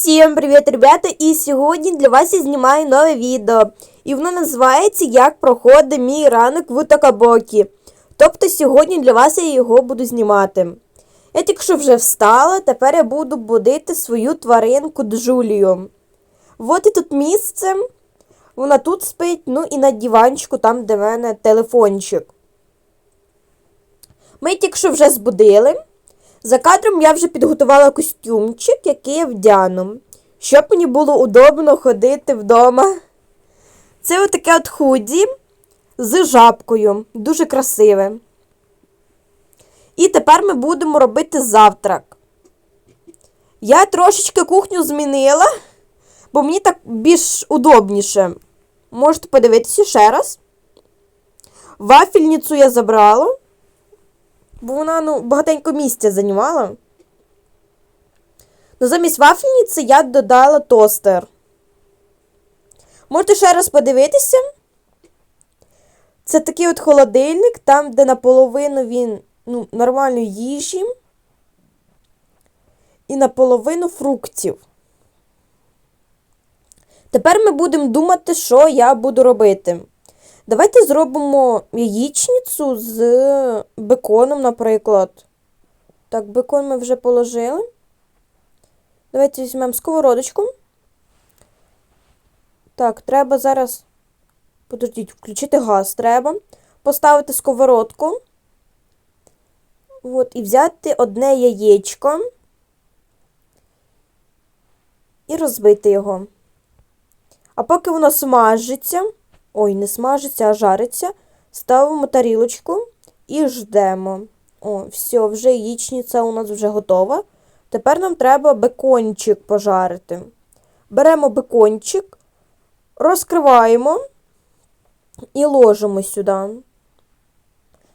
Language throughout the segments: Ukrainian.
Всім привіт, ребята! І сьогодні для вас я знімаю нове відео. І воно називається Як проходить мій ранок в Такабокі. Тобто сьогодні для вас я його буду знімати. Я тільки що вже встала, тепер я буду будити свою тваринку Джулію. От і тут місце. Вона тут спить, ну і на диванчику, там, де в мене телефончик. Ми тільки що вже збудили. За кадром я вже підготувала костюмчик, який я вдяну, щоб мені було удобно ходити вдома. Це отаке от худі з жабкою. Дуже красиве. І тепер ми будемо робити завтрак. Я трошечки кухню змінила, бо мені так більш удобніше. Можете подивитися ще раз. Вафельницю я забрала. Бо вона ну, багатенько місця займала. Ну, замість вафельниці я додала тостер. Можете ще раз подивитися. Це такий от холодильник, там, де наполовину він ну, нормальної їжі. І наполовину фруктів. Тепер ми будемо думати, що я буду робити. Давайте зробимо яєчницю з беконом, наприклад. Так, бекон ми вже положили. Давайте візьмемо сковородочку. Так, треба зараз. Подождіть, включити газ треба. Поставити сковородку. От, і взяти одне яєчко. І розбити його. А поки воно смажиться. Ой, не смажиться, а жариться. Ставимо тарілочку і ждемо. О, все, вже яєчниця у нас вже готова. Тепер нам треба бекончик пожарити. Беремо бекончик, розкриваємо і ложимо сюди.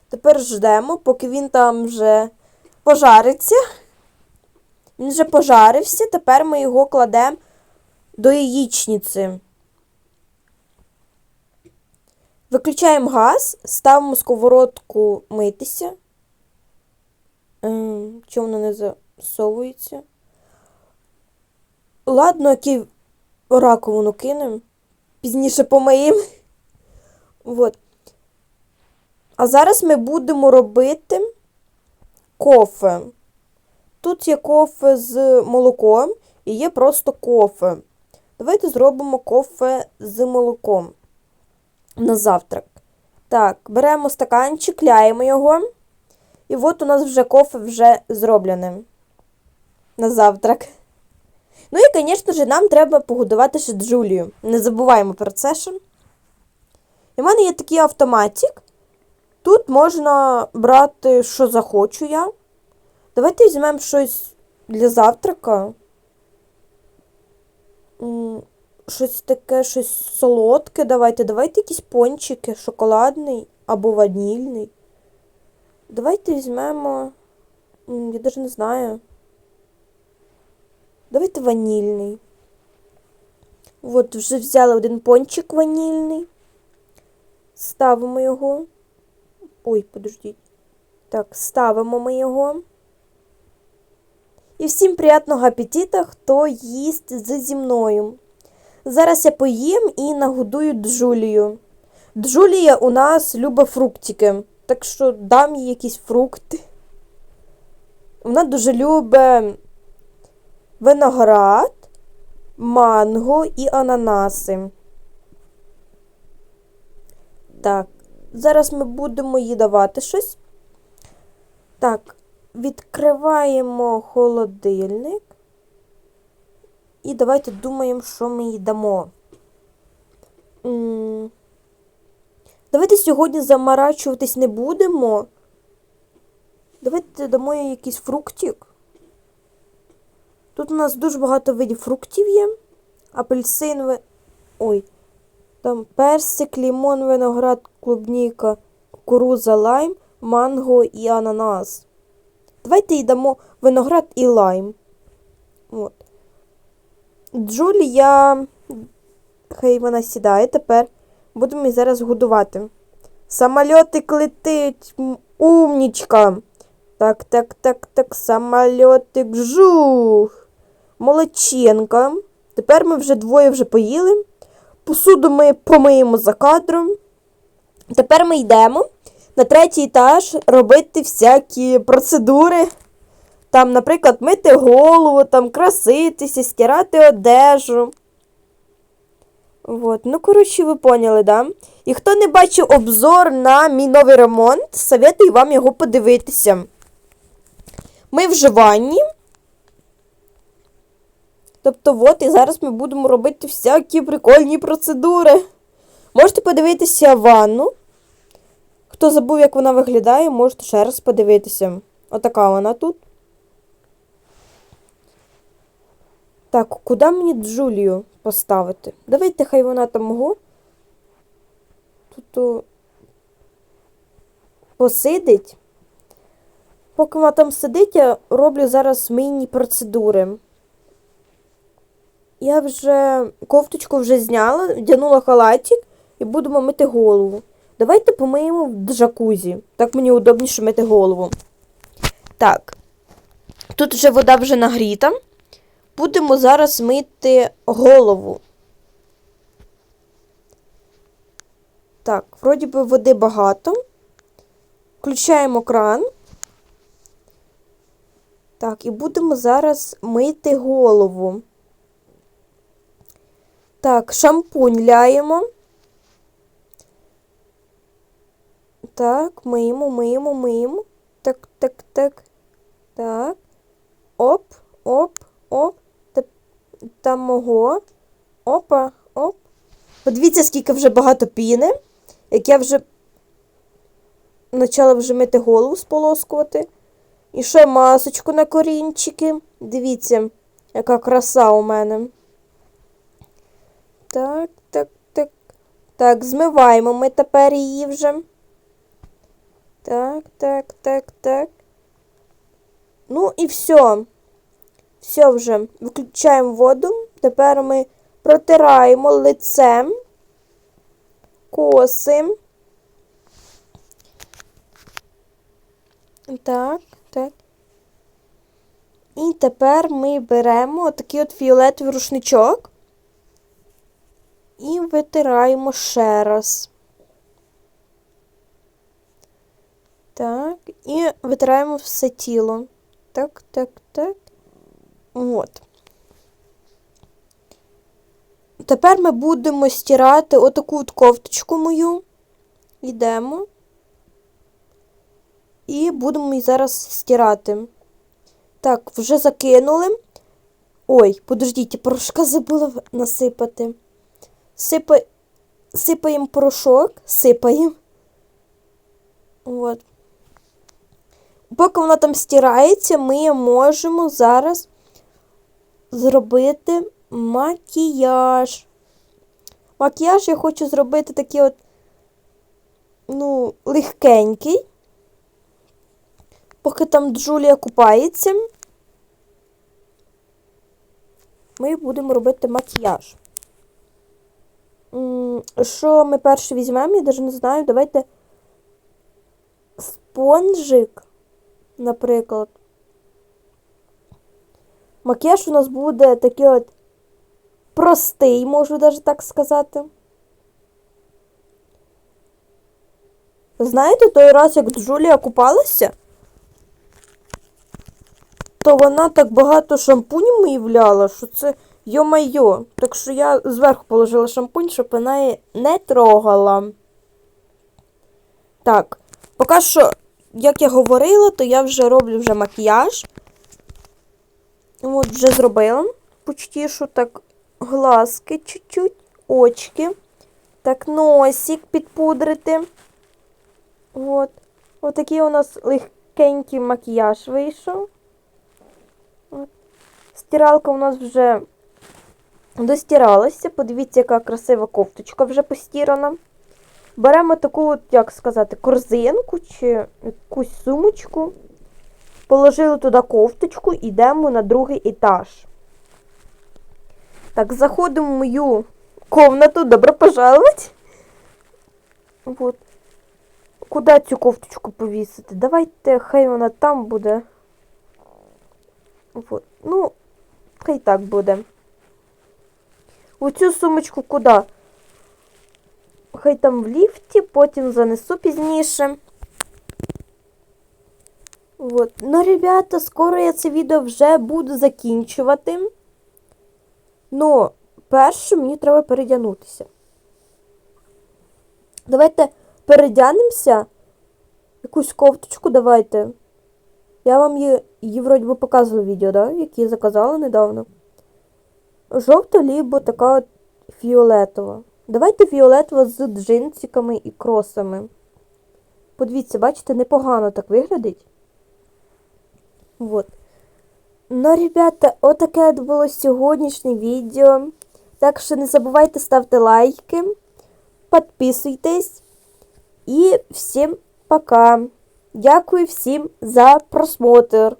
Тепер ждемо, поки він там вже пожариться. Він вже пожарився, тепер ми його кладемо до яєчниці. Виключаємо газ, ставимо сковородку митися. Ем, Чому вона не засовується? Ладно, який раковину кинемо. Пізніше помиємо. Вот. А зараз ми будемо робити кофе. Тут є кофе з молоком і є просто кофе. Давайте зробимо кофе з молоком на завтрак. Так, беремо стаканчик, ляємо його. І от у нас вже кофе вже зроблене на завтрак. Ну і, звісно ж, нам треба погодувати ще Джулію. Не забуваємо про це ще. І в мене є такий автоматик. Тут можна брати, що захочу я. Давайте візьмемо щось для завтрака щось таке, щось солодке давайте. Давайте якісь пончики, шоколадний або ванільний. Давайте візьмемо. Я навіть не знаю. Давайте ванільний. От, вже взяли один пончик ванільний. Ставимо його. Ой, подождіть. Так, ставимо ми його. І всім приятного апетита, хто їсть зі мною. Зараз я поїм і нагодую Джулію. Джулія у нас любить фруктики, так що дам їй якісь фрукти. Вона дуже любить виноград, манго і ананаси. Так, зараз ми будемо їй давати щось. Так, відкриваємо холодильник. І давайте думаємо, що ми їй дамо. Давайте сьогодні замарачуватись не будемо. Давайте дамо їй якийсь фруктик. Тут у нас дуже багато видів фруктів є. Апельсин, ой, там персик, лімон, виноград, клубніка, кукуруза, лайм, манго і ананас. Давайте їй дамо виноград і лайм. От. Джулія, хай вона сідає тепер. Будемо її зараз годувати. Самольотик летить, умнічка. Так, так, так, так, самольотик жух. молодчинка. Тепер ми вже двоє вже поїли. Посуду ми помиємо за кадром. Тепер ми йдемо на третій етаж робити всякі процедури. Там, наприклад, мити голову, там краситися, стирати одежу. Вот. Ну, коротше, ви поняли, да? І хто не бачив обзор на мій новий ремонт, советую вам його подивитися. Ми в вживанні. Тобто, от, і зараз ми будемо робити всякі прикольні процедури. Можете подивитися ванну. Хто забув, як вона виглядає, можете ще раз подивитися. Отака вона тут. Так, куди мені Джулію поставити? Давайте хай вона там го. Тут посидить. Поки вона там сидить, я роблю зараз міні-процедури. Я вже кофточку вже зняла, вдягнула халатик і будемо мити голову. Давайте помиємо в джакузі. Так мені удобніше мити голову. Так. Тут вже вода вже нагріта. Будемо зараз мити голову. Так, вроді би води багато. Включаємо кран. Так, і будемо зараз мити голову. Так, шампунь ляємо. Так, миємо, миємо, миємо. Так, так, так. Так. Оп, оп, оп. Там мого. Опа, оп. Подивіться, скільки вже багато піни. Як я вже почала вже мити голову сполоскувати. І ще масочку на корінчики. Дивіться, яка краса у мене. Так, так, так. Так, змиваємо ми тепер її вже. Так, так, так, так. Ну і все. Все вже. Виключаємо воду. Тепер ми протираємо лицем, коси. Так, так. І тепер ми беремо такий от фіолетовий рушничок і витираємо ще раз. Так, і витираємо все тіло. Так, так, так. От. Тепер ми будемо стирати отаку от кофточку мою. Йдемо. І будемо її зараз стирати. Так, вже закинули. Ой, подождіть, порошка забула насипати. Сипа... Сипаємо порошок, сипаємо. От. Поки вона там стирається, ми можемо зараз зробити макіяж. Макіяж я хочу зробити такий от, ну, легкенький. Поки там Джулія купається, ми будемо робити макіяж. Що ми перше візьмемо, я навіть не знаю. Давайте спонжик, наприклад. Макіяж у нас буде такий от простий, можу навіть так сказати. Знаєте, той раз, як Джулія купалася, то вона так багато шампунів виявляла, що це йо-майо. Так що я зверху положила шампунь, щоб вона її не трогала. Так, поки що, як я говорила, то я вже роблю вже макіяж. От, вже зробила. Почти що так глазки чуть-чуть, очки. Так, носик підпудрити. От. От такий у нас легкенький макіяж вийшов. От. Стиралка у нас вже достиралася. Подивіться, яка красива кофточка вже постірана. Беремо таку, як сказати, корзинку чи якусь сумочку. Положили туди кофточку йдемо на другий етаж. Так, заходимо в мою комнату. Добро пожаловать. Вот. Куди цю кофточку повісити? Давайте, хай вона там буде. Вот. Ну, Хай так буде. У цю сумочку куди? Хай там в ліфті, потім занесу пізніше. Вот. Ну, ребята, скоро я це відео вже буду закінчувати. Ну, перше мені треба передягнутися. Давайте передягнемося. Якусь кофточку давайте. Я вам її, її вроді би показувала відео, да? Які я заказала недавно. Жовта, лібо така от фіолетова. Давайте фіолетова з джинсиками і кросами. Подивіться, бачите, непогано так виглядить. Вот. Ну, ребята, отаке от було сьогоднішнє відео. Так що не забувайте ставити лайки, підписуйтесь. І всім пока. Дякую всім за просмотр.